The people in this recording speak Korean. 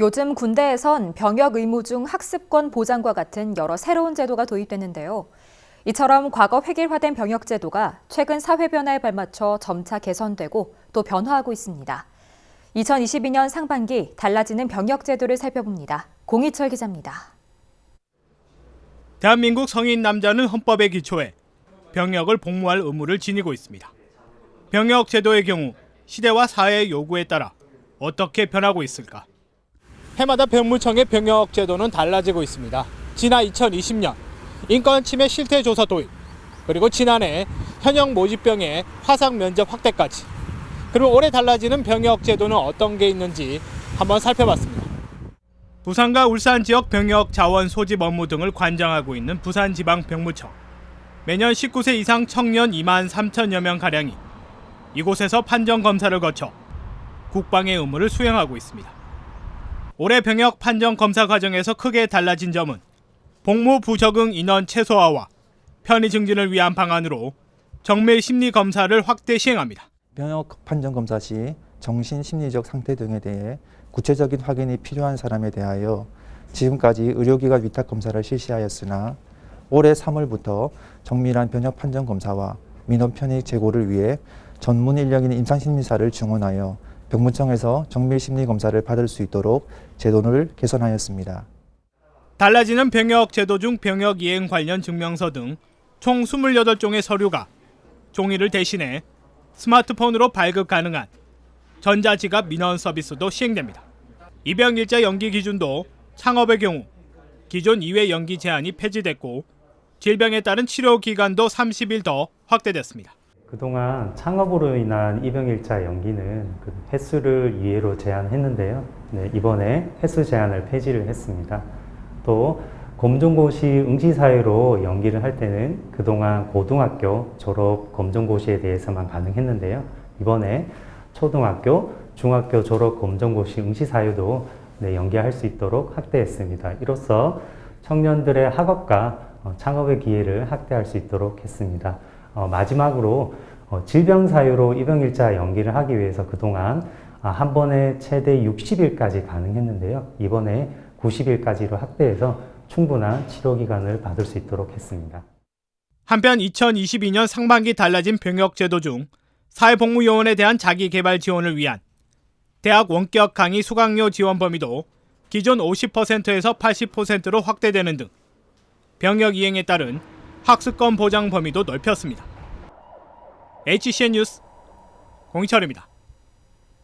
요즘 군대에선 병역 의무 중 학습권 보장과 같은 여러 새로운 제도가 도입됐는데요. 이처럼 과거 획일화된 병역 제도가 최근 사회 변화에 발맞춰 점차 개선되고 또 변화하고 있습니다. 2022년 상반기 달라지는 병역 제도를 살펴봅니다. 공희철 기자입니다. 대한민국 성인 남자는 헌법에 기초해 병역을 복무할 의무를 지니고 있습니다. 병역 제도의 경우 시대와 사회의 요구에 따라 어떻게 변하고 있을까? 해마다 병무청의 병역 제도는 달라지고 있습니다. 지난 2020년 인권 침해 실태 조사 도입, 그리고 지난해 현역 모집병의 화상 면접 확대까지. 그리고 올해 달라지는 병역 제도는 어떤 게 있는지 한번 살펴봤습니다. 부산과 울산 지역 병역 자원 소집 업무 등을 관장하고 있는 부산지방병무청. 매년 19세 이상 청년 2만 3천여 명 가량이 이곳에서 판정 검사를 거쳐 국방의 의무를 수행하고 있습니다. 올해 병역 판정 검사 과정에서 크게 달라진 점은 복무 부적응 인원 최소화와 편의 증진을 위한 방안으로 정밀 심리 검사를 확대 시행합니다. 병역 판정 검사 시 정신 심리적 상태 등에 대해 구체적인 확인이 필요한 사람에 대하여 지금까지 의료기관 위탁 검사를 실시하였으나 올해 3월부터 정밀한 병역 판정 검사와 민원 편의 제고를 위해 전문 인력인 임상심리사를 증원하여 병무청에서 정밀 심리 검사를 받을 수 있도록 제도를 개선하였습니다. 달라지는 병역 제도 중 병역 이행 관련 증명서 등 총 28종의 서류가 종이를 대신해 스마트폰으로 발급 가능한 전자지갑 민원 서비스도 시행됩니다. 입영일자 연기 기준도 창업의 경우 기존 2회 연기 제한이 폐지됐고 질병에 따른 치료 기간도 30일 더 확대됐습니다. 그동안 창업으로 인한 입영일자 연기는 그 횟수를 2회로 제한했는데요. 네, 이번에 횟수 제한을 폐지를 했습니다. 또 검정고시 응시사유로 연기를 할 때는 그동안 고등학교 졸업 검정고시에 대해서만 가능했는데요. 이번에 초등학교, 중학교 졸업 검정고시 응시사유도 네, 연기할 수 있도록 확대했습니다. 이로써 청년들의 학업과 어, 창업의 기회를 확대할 수 있도록 했습니다. 어, 마지막으로 어, 질병 사유로 입영일자 연기를 하기 위해서 그동안 아, 한 번에 최대 60일까지 가능했는데요. 이번에 90일까지로 확대해서 충분한 치료 기간을 받을 수 있도록 했습니다. 한편 2022년 상반기 달라진 병역 제도 중 사회복무요원에 대한 자기개발 지원을 위한 대학 원격 강의 수강료 지원 범위도 기존 50%에서 80%로 확대되는 등 병역 이행에 따른 학습권 보장 범위도 넓혔습니다. HCN 뉴스 공희철입니다.